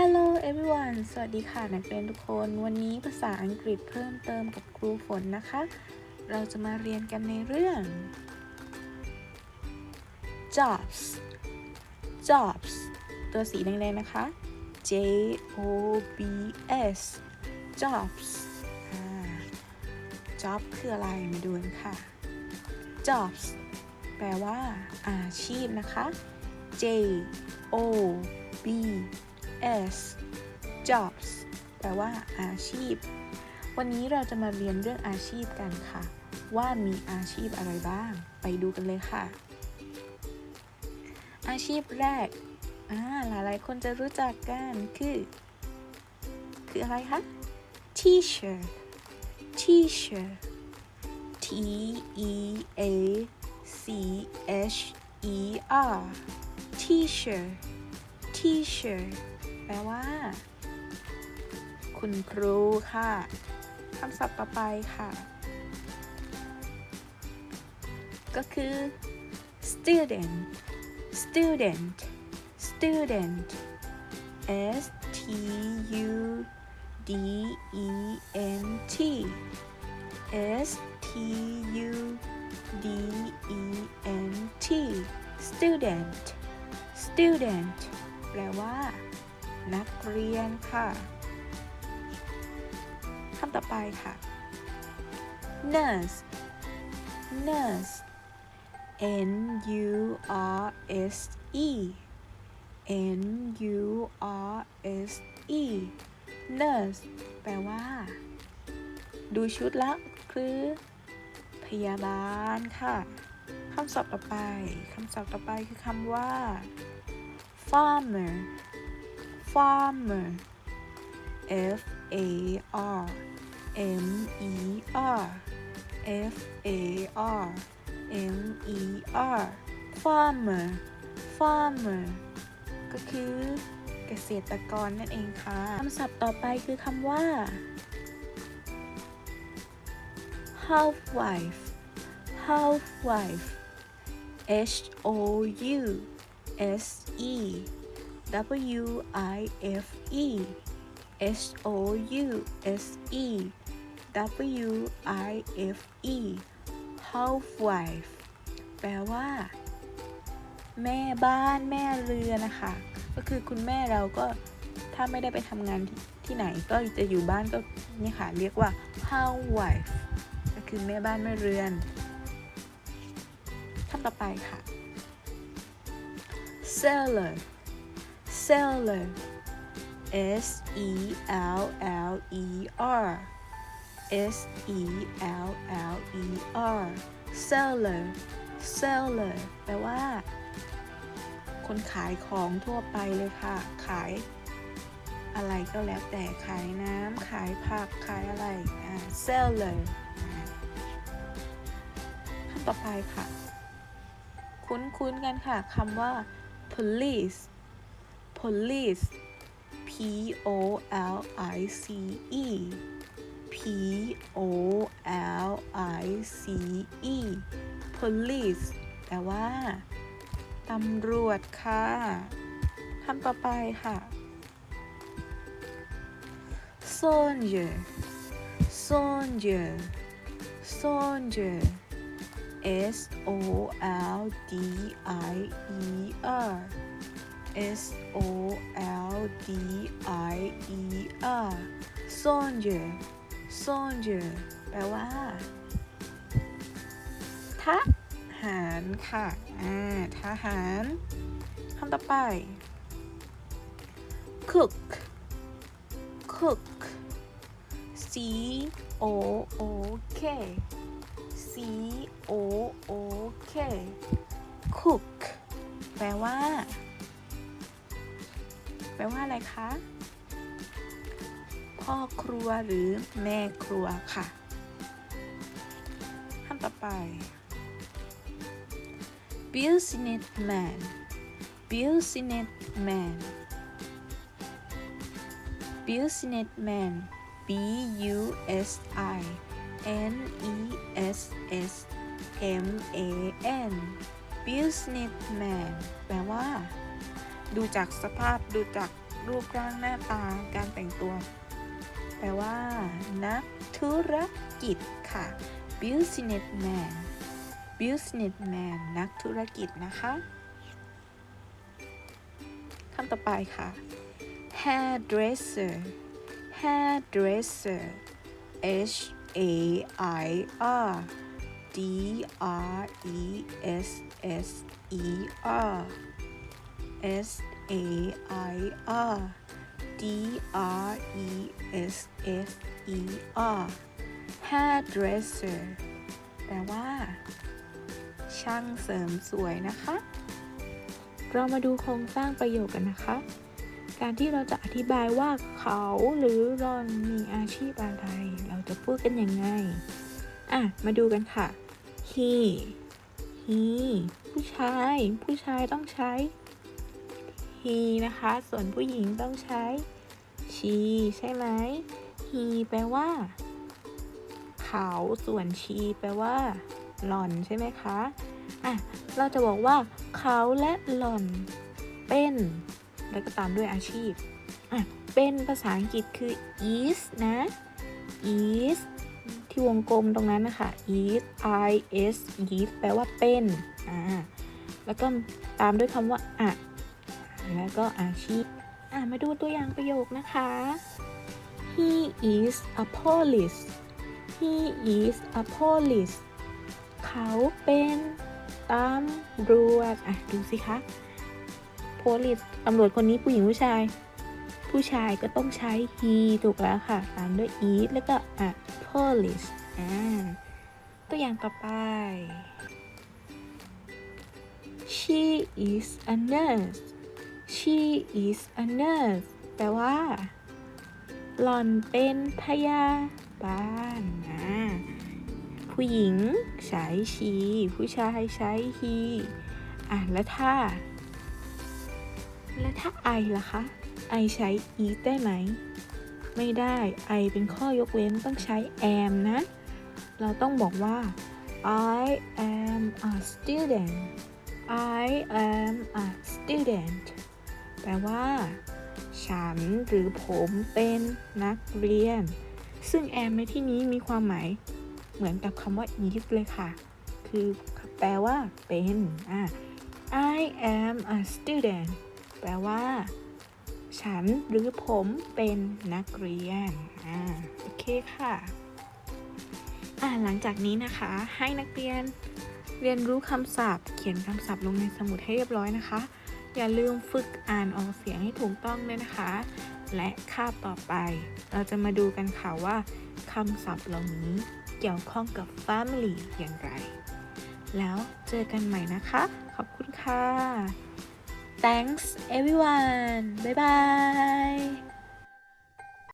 Hello everyone สวัสดีค่ะนักเรียนทุกคน วันนี้ภาษาอังกฤษเพิ่มเติมกับครูฝนนะคะ เราจะมาเรียนกันในเรื่อง jobs jobs ตัวสีแดงๆนะคะ J O B S jobs job คืออะไรมาดูกันค่ะ jobs แปลว่าอาชีพนะคะ J O B S jobs แปลว่าอาชีพ วันนี้เราจะมาเรียนเรื่องอาชีพกันค่ะ ว่ามีอาชีพอะไรบ้าง ไปดูกันเลยค่ะ อาชีพแรกอ่ายหลายคนจะรู้จักกันคือ คืออะไรคะ teacher teacher T E A C H E R teacher teacher แปลว่า คุณครูค่ะคำศัพท์ต่อไปค่ะ ก็คือ student student student S T U D E N T S T U D E N T student student แปลว่า นักเรียนค่ะคำต่อไปค่ะ nurse nurse N U R S E N U R S E nurse แปลว่า ดูชุดแล้วคือพยาบาลค่ะคำศัพท์ต่อไป คำศัพท์ต่อไปคือคำว่า farmer farmer F A R M E R F A R M E R farmer farmer ก็คือเกษตรกรนั่นเองค่ะคำศัพท์ต่อไปคือคำว่า housewife housewife H O U S E W I F E H O U S E W I F E housewife แปลว่า แม่บ้านแม่เรือนนะคะ ก็คือคุณแม่เราก็ถ้าไม่ได้ไปทำงานที่ที่ไหนก็จะอยู่บ้านก็นี่ค่ะเรียกว่า housewife ก็คือแม่บ้านแม่เรือนคำต่อไปค่ะ seller seller S E L L E R S E L L E R seller seller แปลว่า คนขายของทั่วไปเลยค่ะ ขายอะไรก็แล้วแต่ขายน้ำขายผักขายอะไรอ่า seller อ่าคำต่อไปค่ะ คุ้นๆกันค่ะคำว่า police police P O L I C E P O L I C E police แปลว่าตำรวจค่ะคำต่อไปค่ะ soldier soldier soldier S O L D I E R S O L D I E R soldier soldier แปลว่าทหารค่ะ อ่า ทหารคำต่อไป cook cook C O O K C O O K cook แปลว่า แปลว่าอะไรคะ พ่อครัวหรือแม่ครัวค่ะคำต่อไป businessman businessman businessman B U S I N E S S M A N businessman แปลว่า ดูจากสภาพดูจากรูปร่างหน้าตาการแต่งตัว แปลว่า นักธุรกิจค่ะ businessman businessman นักธุรกิจนะคะคำต่อไปค่ะ hairdresser hairdresser H A I R D R E S S E R S A I R D R E S S E R hairdresser แปลว่า ช่างเสริมสวยนะคะ เรามาดูโครงสร้างประโยคกันนะคะ การที่เราจะอธิบายว่าเขาหรือรอนมีอาชีพอะไร เราจะพูดกันยังไง อะ มาดูกันค่ะ he he ผู้ชาย ผู้ชายต้องใช้ he นะคะ ส่วนผู้หญิงต้องใช้ she ใช่ไหม he แปลว่า เขาส่วน she แปลว่า หล่อนใช่ไหมคะอะเราจะบอกว่า เขาและหล่อนเป็น แล้วก็ตามด้วยอาชีพอะเป็นภาษาอังกฤษคือ is นะ is ที่วงกลมตรงนั้นนะคะ is i s is แปลว่าเป็นอ่าแล้วก็ตามด้วยคำว่าอะ แล้วก็อาชีพอะมาดูตัวอย่างประโยคนะคะ he is a police he is a police เขาเป็นตำรวจอะดูสิคะ police ตำรวจคนนี้ผู้หญิงผู้ชาย ผู้ชายก็ต้องใช้ he ถูกแล้วค่ะ ตามด้วย is แล้วก็ a police อ่าตัวอย่างต่อไป she is a nurse she is a nurse แปลว่า หล่อนเป็นพยาบาลนะ ผู้หญิงใช้ she ผู้ชายใช้ he อะแล้วถ้า แล้วถ้า I ล่ะคะ I ใช้ is ได้ไหม ไม่ได้ I เป็นข้อยกเว้นต้องใช้ am นะ เราต้องบอกว่า I am a student I am a student แปลว่า ฉันหรือผมเป็นนักเรียน ซึ่ง am ในที่นี้มีความหมายเหมือนกับคำว่า is เลยค่ะ คือแปลว่า เป็นอะ I am a student แปลว่า ฉันหรือผมเป็นนักเรียนอ่าโอเคค่ะอ่าหลังจากนี้นะคะ ให้นักเรียนเรียนรู้คำศัพท์ เขียนคำศัพท์ลงในสมุดให้เรียบร้อยนะคะ อย่าลืมฝึกอ่านออกเสียงให้ถูกต้องด้วยนะคะ และคาบต่อไป เราจะมาดูกันค่ะว่าคำศัพท์เหล่านี้เกี่ยวข้องกับ family อย่างไร แล้วเจอกันใหม่นะคะ ขอบคุณค่ะ Thanks everyone บ๊ายบาย